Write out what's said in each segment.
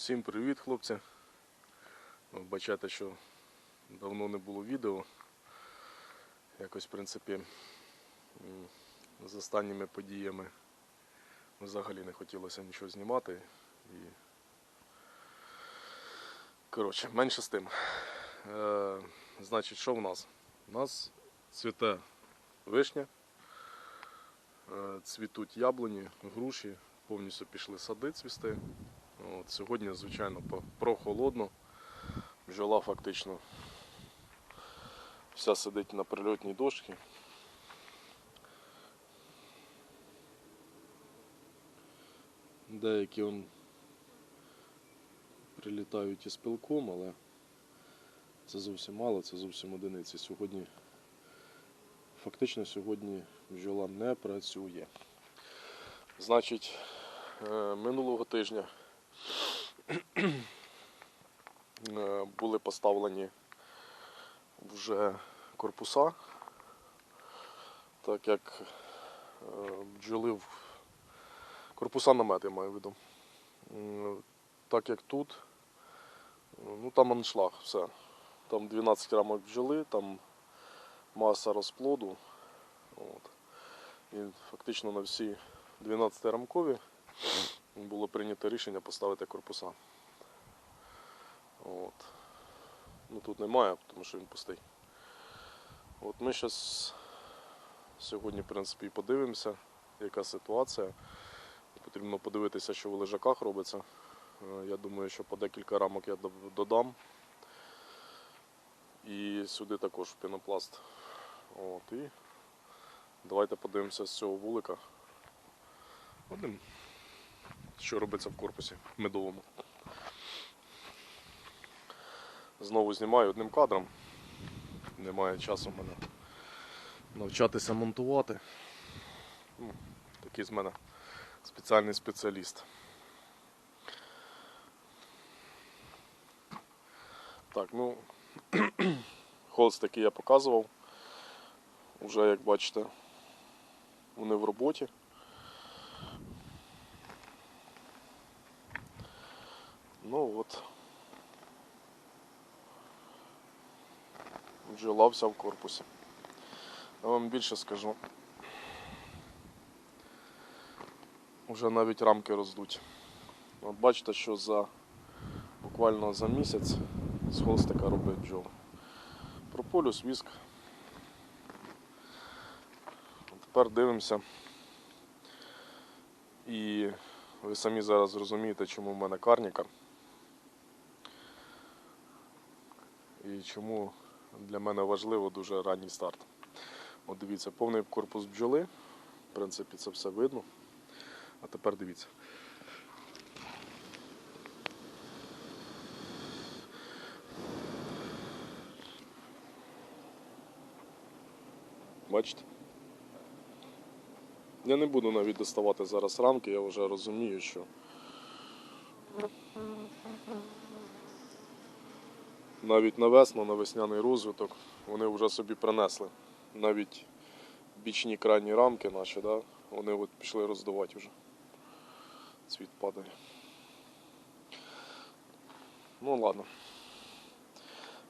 Всім привіт, хлопці. Ви Бачите, що давно не було відео. Якось, в принципі, з останніми подіями взагалі не хотілося нічого знімати. І... Коротше, менше з тим. Е, значить, що в нас? У нас цвіте вишня, е, цвітуть яблуні, груші, повністю пішли сади цвісти. От, сьогодні, звичайно, прохолодно. Бджола фактично вся сидить на прильотній дошці. Деякі он прилітають із пилком, але це зовсім мало, це зовсім одиниці. Сьогодні, фактично сьогодні бджола не працює. Значить, е, минулого тижня були поставлені вже корпуса, так як е, бджоли в корпуса намети маю в виду. Так як тут, ну там аншлаг, все. Там 12 рамок бджоли, там маса розплоду. От. І фактично на всі 12 рамкові було прийнято рішення поставити корпуса. От. Ну тут немає, тому що він пустий. От ми зараз сьогодні, в принципі, подивимося, яка ситуація. Потрібно подивитися, що в лежаках робиться. Е, Я думаю, що по декілька рамок я додам. І сюди також пінопласт. От, і давайте подивимося з цього вулика. Одним, що робиться в корпусі медовому. Знову знімаю одним кадром. Немає часу в мене навчатися монтувати. Ну, такий з мене спеціальний спеціаліст. Так, ну холст, який я показував. Уже, як бачите, вони в роботі. Ну от. Бджола вся в корпусі. Я вам більше скажу. Уже навіть рамки роздуть. От бачите, що за буквально за місяць з холстика робить бджоли. Прополюс, віск. Тепер дивимося. І ви самі зараз зрозумієте, чому в мене карніка. І чому для мене важливо дуже ранній старт. От дивіться, повний корпус бджоли. В принципі, це все видно. А тепер дивіться. Бачите? Я не буду навіть доставати зараз рамки, я вже розумію, що навіть на весну, на весняний розвиток вони вже собі принесли. Навіть бічні крайні рамки наші, да, вони от пішли роздувати вже. Цвіт падає. Ну ладно.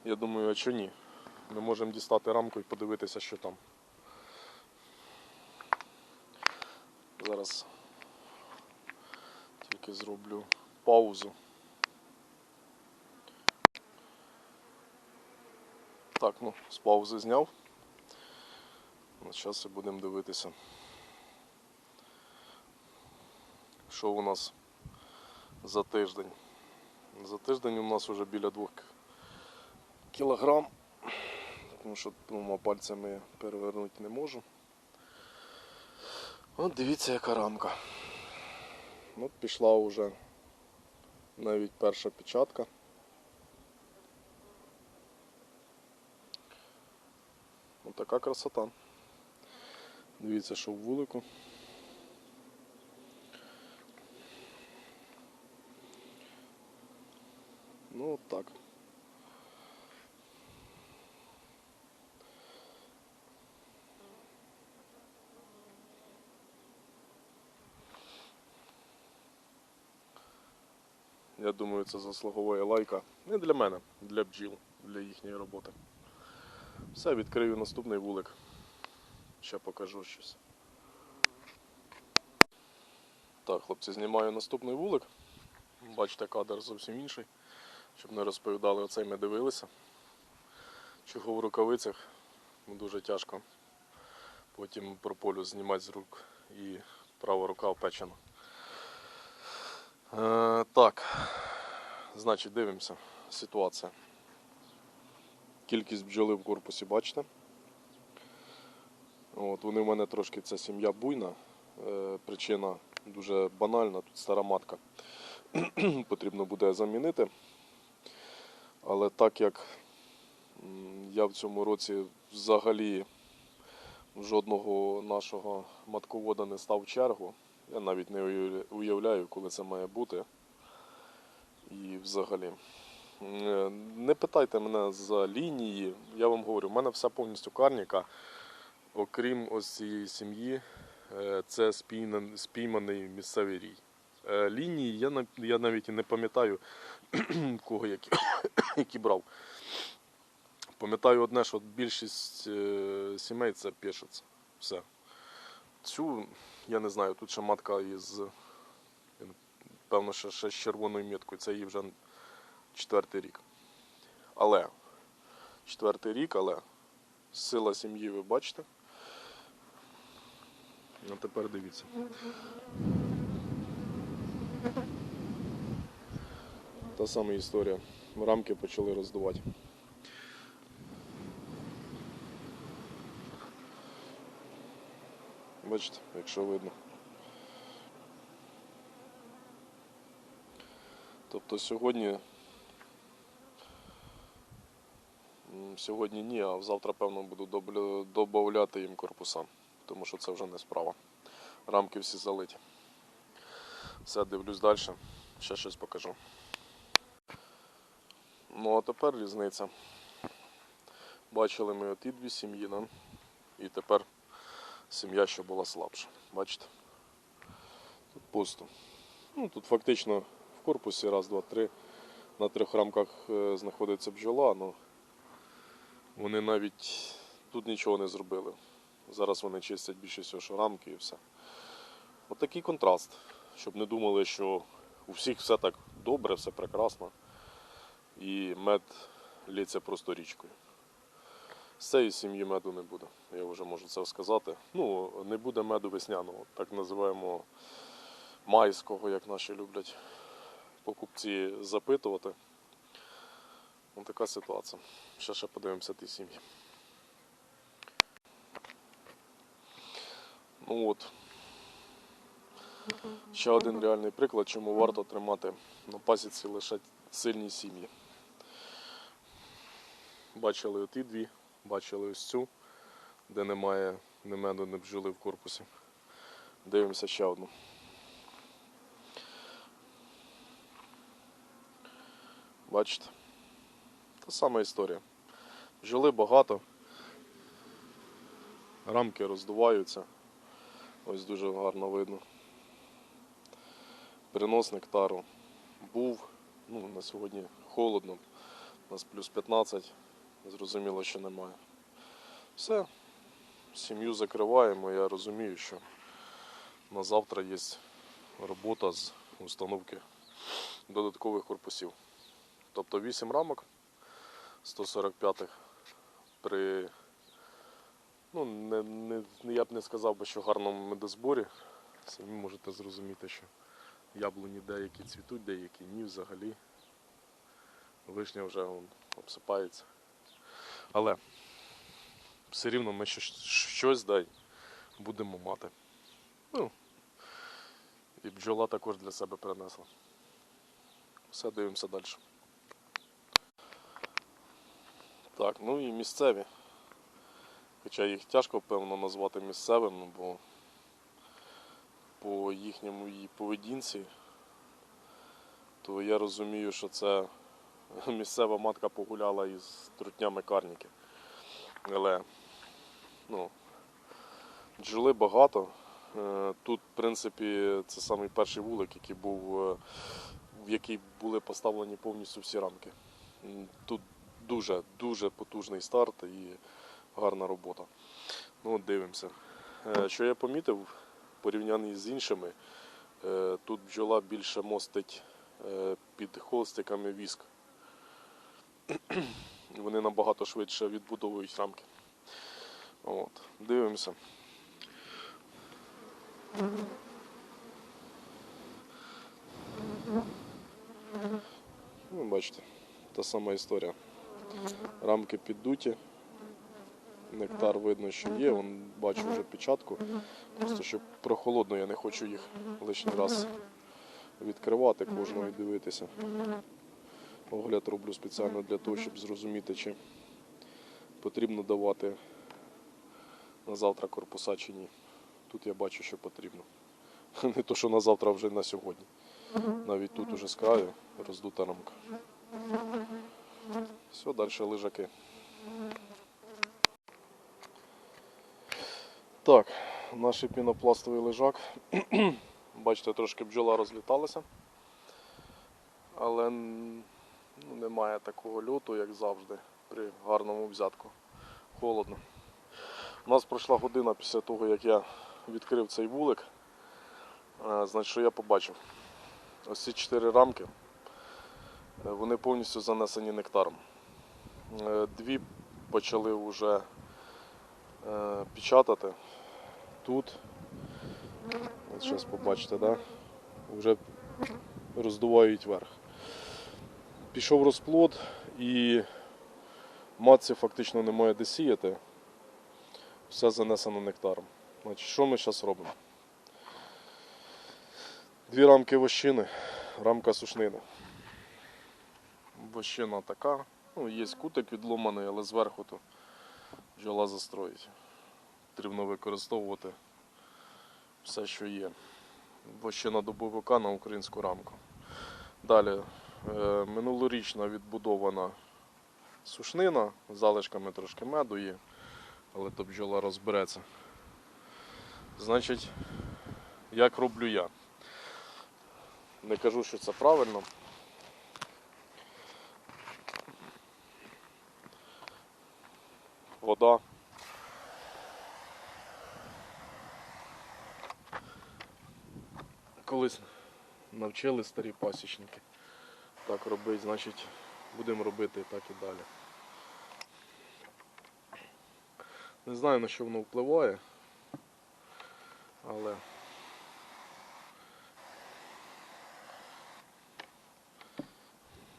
Я думаю, а що ні? Ми можемо дістати рамку і подивитися, що там. Зараз тільки зроблю паузу. Так, ну, з паузи зняв. Зараз будемо дивитися. Що у нас за тиждень? За тиждень у нас вже біля 2 кілограм, тому що двома пальцями перевернути не можу. От дивіться, яка рамка. От пішла вже навіть перша печатка. Така красота. Дивіться, що в вулику. Ну от так. Я думаю, це заслуговує лайка. Не для мене, для бджіл, для їхньої роботи. Все, відкрию наступний вулик. Ще покажу щось. Так, хлопці, знімаю наступний вулик. Бачите, кадр зовсім інший. Щоб не розповідали, оцей ми дивилися. Чого в рукавицях дуже тяжко. Потім прополю знімати з рук і права рука опечена. Е, так, значить, дивимося. Ситуація. Кількість бджоли в корпусі, бачите? От, вони в мене трошки, ця сім'я буйна. Е, причина дуже банальна, тут стара матка. Потрібно буде замінити. Але так як я в цьому році взагалі жодного нашого матковода не став в чергу, я навіть не уявляю, коли це має бути. І взагалі. Е, Не питайте мене за лінії. Я вам говорю, в мене вся повністю карніка, окрім ось цієї сім'ї, е, це спійманий місцевий рій. Е, Лінії я, навіть і не пам'ятаю, кого які, які брав. Пам'ятаю одне, що більшість сімей це пишеться. Все. Цю, я не знаю, тут ще матка із, певно, ще, ще з червоною міткою. Це їй вже четвертий рік. Але, четвертий рік, але сила сім'ї ви бачите. А тепер дивіться. Та сама історія. Рамки почали роздувати. Бачите, якщо видно. Тобто сьогодні. Сьогодні ні, а завтра, певно, буду додавати їм корпуса, тому що це вже не справа. Рамки всі залиті. Все, дивлюсь далі. Ще щось покажу. Ну а тепер різниця. Бачили ми оті дві сім'ї, да? і тепер сім'я, що була слабша. Бачите? Тут пусто. Ну, тут фактично в корпусі раз, два, три. На трьох рамках е, знаходиться бджола, але вони навіть тут нічого не зробили. Зараз вони чистять більше всього, рамки і все. Отакий контраст, щоб не думали, що у всіх все так добре, все прекрасно. І мед лється просто річкою. З цієї сім'ї меду не буде, я вже можу це сказати. Ну, не буде меду весняного, так називаємо майського, як наші люблять покупці запитувати. Ось така ситуація. Ще ще подивимося ті сім'ї. Ну от. Ще один реальний приклад, чому варто тримати на пасіці лише сильні сім'ї. Бачили оті дві, бачили ось цю, де немає ні меду, ні бджоли в корпусі. Дивимося ще одну. Бачите? Та сама історія. Бджоли багато, рамки роздуваються. Ось дуже гарно видно. Принос нектару був. Ну, на сьогодні холодно. У нас плюс 15. Зрозуміло, що немає. Все. Сім'ю закриваємо. Я розумію, що на завтра є робота з установки додаткових корпусів. Тобто 8 рамок 145-х при ну, не, не, я б не сказав би, що гарному медозборі. Самі можете зрозуміти, що яблуні деякі цвітуть, деякі ні взагалі. Вишня вже вон, обсипається. Але все рівно ми щось, дай будемо мати. Ну, і бджола також для себе принесла. Все, дивимося далі. Так, ну і місцеві. Хоча їх тяжко, певно, назвати місцевими, бо по їхньому її поведінці, то я розумію, що це місцева матка погуляла із трутнями карніки. Але ну, бджоли багато. Е, Тут, в принципі, це самий перший вулик, який був е, в який були поставлені повністю всі рамки. Тут дуже дуже потужний старт і гарна робота. Ну, дивимося. Е, Що я помітив в порівнянні з іншими, е, тут бджола більше мостить е, під холстиками віск. Вони набагато швидше відбудовують рамки. От, дивимося. Ну, бачите, та сама історія. Рамки піддуті. Нектар видно, що є, Вон, бачу вже печатку. Просто щоб прохолодно я не хочу їх лишній раз відкривати кожного і дивитися. Огляд роблю спеціально для того, щоб зрозуміти, чи потрібно давати на завтра корпуса чи ні. Тут я бачу, що потрібно. Не то, що на завтра, а вже на сьогодні. Навіть тут уже з краю роздута рамка. Все, далі лежаки. Так, наш пінопластовий лежак. Бачите, трошки бджола розліталася. Але ну, немає такого льоту, як завжди, при гарному взятку. Холодно. У нас пройшла година після того, як я відкрив цей вулик. Е, Значить, що я побачив? Ось ці чотири рамки, вони повністю занесені нектаром. Е, Дві почали вже е, печатати. Тут, зараз побачите, да? вже роздувають верх. Пішов розплод і матці фактично немає де сіяти. Все занесено нектаром. Значить, що ми зараз робимо? Дві рамки вощини, рамка сушнини. Вощина така. Ну, є кутик відломаний, але зверху то бджола застроїть. Потрібно використовувати все, що є. Вощина добовика на українську рамку. Далі е, минулорічна відбудована сушнина, з залишками трошки меду є, але то бджола розбереться. Значить, як роблю я? Не кажу, що це правильно. Вода. Колись навчили старі пасічники так робити, значить будемо робити так і далі. Не знаю на що воно впливає, але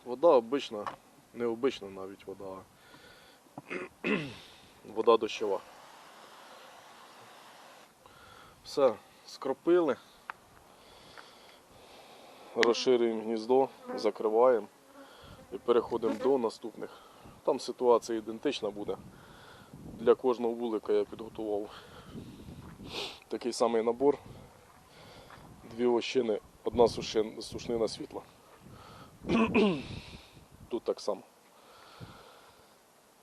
вода обична, не обична навіть вода, вода дощова. Все, скропили, розширюємо гніздо, закриваємо і переходимо до наступних. Там ситуація ідентична буде. Для кожного вулика я підготував такий самий набор. Дві ощини, одна сушнина світла. Тут так само.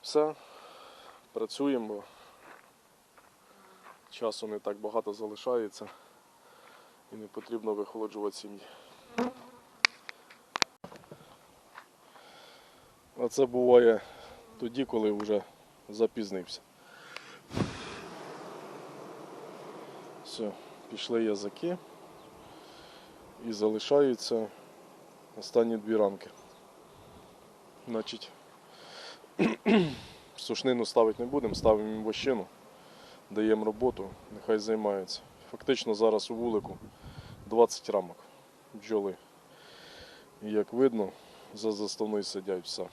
Все, працюємо. Часу не так багато залишається і не потрібно вихолоджувати сім'ї. А це буває тоді, коли вже запізнився. Все, пішли язики і залишаються останні дві рамки. Значить, сушнину ставити не будемо, ставимо їм вощину, даємо роботу, нехай займаються. Фактично зараз у вулику 20 рамок бджоли. І як видно, за заставною сидять все.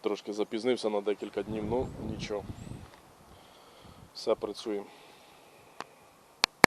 Трошки запізнився на декілька днів, ну нічого. Все працюємо.